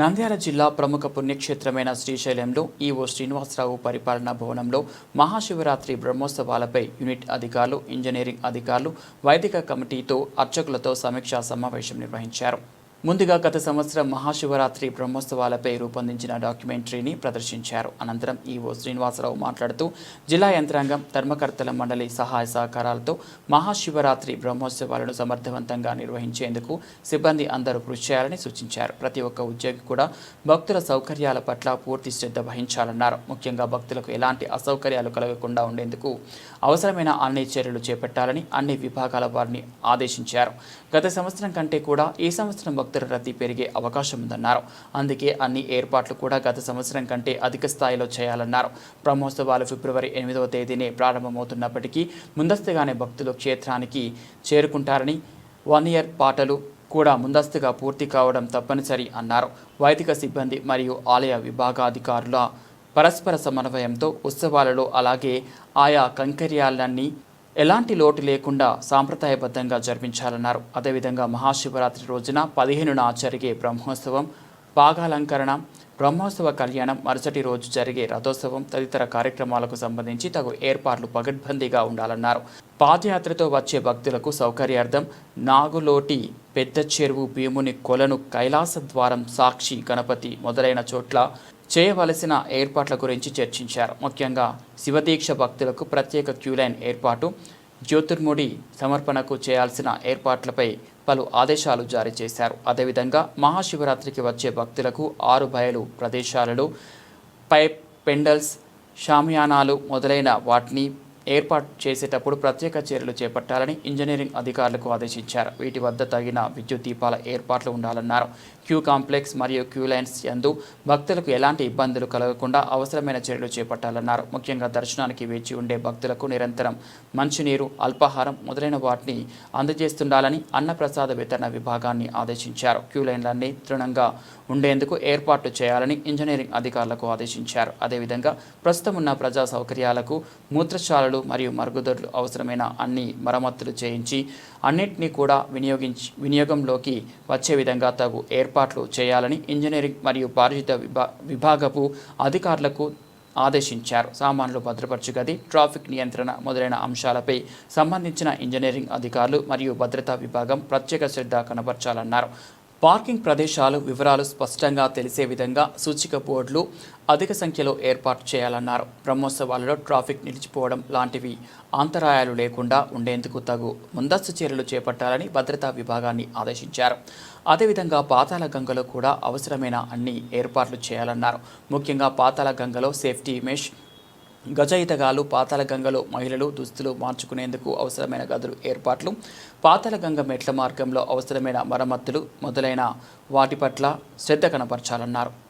నంద్యాల జిల్లా ప్రముఖ పుణ్యక్షేత్రమైన శ్రీశైలంలో ఈవో శ్రీనివాసరావు పరిపాలనా భవనంలో మహాశివరాత్రి బ్రహ్మోత్సవాలపై యూనిట్ అధికారులు ఇంజనీరింగ్ అధికారులు వైదిక కమిటీతో అర్చకులతో సమీక్షా సమావేశం నిర్వహించారు. ముందుగా గత సంవత్సరం మహాశివరాత్రి బ్రహ్మోత్సవాలపై రూపొందించిన డాక్యుమెంటరీని ప్రదర్శించారు. అనంతరం ఈవో శ్రీనివాసరావు మాట్లాడుతూ జిల్లా యంత్రాంగం ధర్మకర్తల మండలి సహాయ సహకారాలతో మహాశివరాత్రి బ్రహ్మోత్సవాలను సమర్థవంతంగా నిర్వహించేందుకు సిబ్బంది అందరూ కృషి చేయాలని సూచించారు. ప్రతి ఒక్క ఉద్యోగి కూడా భక్తుల సౌకర్యాల పట్ల పూర్తి శ్రద్ధ వహించాలన్నారు. ముఖ్యంగా భక్తులకు ఎలాంటి అసౌకర్యాలు కలగకుండా ఉండేందుకు అవసరమైన అన్ని చర్యలు చేపట్టాలని అన్ని విభాగాల వారిని ఆదేశించారు. గత సంవత్సరం కంటే కూడా ఈ సంవత్సరం భక్తులు రద్దీ పెరిగే అవకాశం ఉందన్నారు. అందుకే అన్ని ఏర్పాట్లు కూడా గత సంవత్సరం కంటే అధిక స్థాయిలో చేయాలన్నారు. బ్రహ్మోత్సవాలు ఫిబ్రవరి ఎనిమిదవ తేదీనే ప్రారంభమవుతున్నప్పటికీ ముందస్తుగానే భక్తులు క్షేత్రానికి చేరుకుంటారని వన్ ఇయర్ పాటలు కూడా ముందస్తుగా పూర్తి కావడం తప్పనిసరి అన్నారు. వైదిక సిబ్బంది మరియు ఆలయ విభాగాధికారుల పరస్పర సమన్వయంతో ఉత్సవాలలో అలాగే ఆయా కంకర్యాలన్నీ ఎలాంటి లోటు లేకుండా సాంప్రదాయబద్ధంగా జరిపించాలన్నారు. అదేవిధంగా మహాశివరాత్రి రోజున పదిహేనున జరిగే బ్రహ్మోత్సవం భాగాలంకరణ బ్రహ్మోత్సవ కళ్యాణం మరుసటి రోజు జరిగే రథోత్సవం తదితర కార్యక్రమాలకు సంబంధించి తగు ఏర్పాట్లు పగడ్బందీగా ఉండాలన్నారు. పాదయాత్రతో వచ్చే భక్తులకు సౌకర్యార్థం నాగులోటి పెద్ద చెరువు భీముని కొలను కైలాస ద్వారం సాక్షి గణపతి మొదలైన చోట్ల చేయవలసిన ఏర్పాట్ల గురించి చర్చించారు. ముఖ్యంగా శివదీక్ష భక్తులకు ప్రత్యేక క్యూలైన్ ఏర్పాటు జ్యోతిర్ముడి సమర్పణకు చేయాల్సిన ఏర్పాట్లపై పలు ఆదేశాలు జారీ చేశారు. అదేవిధంగా మహాశివరాత్రికి వచ్చే భక్తులకు ఆరు బయలు ప్రదేశాలలో పైప్ పెండల్స్ షామియానాలు మొదలైన వాటిని ఏర్పాటు చేసేటప్పుడు ప్రత్యేక చర్యలు చేపట్టాలని ఇంజనీరింగ్ అధికారులకు ఆదేశించారు. వీటి వద్ద తగిన విద్యుత్ దీపాల ఏర్పాట్లు ఉండాలన్నారు. క్యూ కాంప్లెక్స్ మరియు క్యూ లైన్స్ యందు భక్తులకు ఎలాంటి ఇబ్బందులు కలగకుండా అవసరమైన చర్యలు చేపట్టాలన్నారు. ముఖ్యంగా దర్శనానికి వేచి ఉండే భక్తులకు నిరంతరం మంచినీరు అల్పాహారం మొదలైన వాటిని అందజేస్తుండాలని అన్నప్రసాద వితరణ విభాగాన్ని ఆదేశించారు. క్యూ లైన్లన్నీ తృణంగా ఉండేందుకు ఏర్పాట్లు చేయాలని ఇంజనీరింగ్ అధికారులకు ఆదేశించారు. అదేవిధంగా ప్రస్తుతం ఉన్న ప్రజా సౌకర్యాలకు మూత్రశాలలు మరియు మరుగుదొడ్లు అవసరమైన అన్ని మరమ్మతులు చేయించి అన్నింటినీ కూడా వినియోగించి వినియోగంలోకి వచ్చే విధంగా తగు ఏర్పాట్లు చేయాలని ఇంజనీరింగ్ మరియు పారిశుద్ధ విభా విభాగపు అధికారులకు ఆదేశించారు. సామాన్లు భద్రపరచు గది ట్రాఫిక్ నియంత్రణ మొదలైన అంశాలపై సంబంధించిన ఇంజనీరింగ్ అధికారులు మరియు భద్రతా విభాగం ప్రత్యేక శ్రద్ధ కనబర్చాలన్నారు. పార్కింగ్ ప్రదేశాలు వివరాలు స్పష్టంగా తెలిసే విధంగా సూచిక బోర్డులు అధిక సంఖ్యలో ఏర్పాటు చేయాలన్నారు. బ్రహ్మోత్సవాలలో ట్రాఫిక్ నిలిచిపోవడం లాంటివి అంతరాయాలు లేకుండా ఉండేందుకు తగు ముందస్తు చర్యలు చేపట్టాలని భద్రతా విభాగాన్ని ఆదేశించారు. అదేవిధంగా పాతాల గంగలో కూడా అవసరమైన అన్ని ఏర్పాట్లు చేయాలన్నారు. ముఖ్యంగా పాతాల గంగలో సేఫ్టీ మెష్ గజ ఈతగాలు మహిళలు దుస్తులు మార్చుకునేందుకు అవసరమైన గదులు ఏర్పాట్లు పాతాళగంగ మెట్ల మార్గంలో అవసరమైన మరమ్మతులు మొదలైన వాటి పట్ల శ్రద్ధ కనపరచాలన్నారు.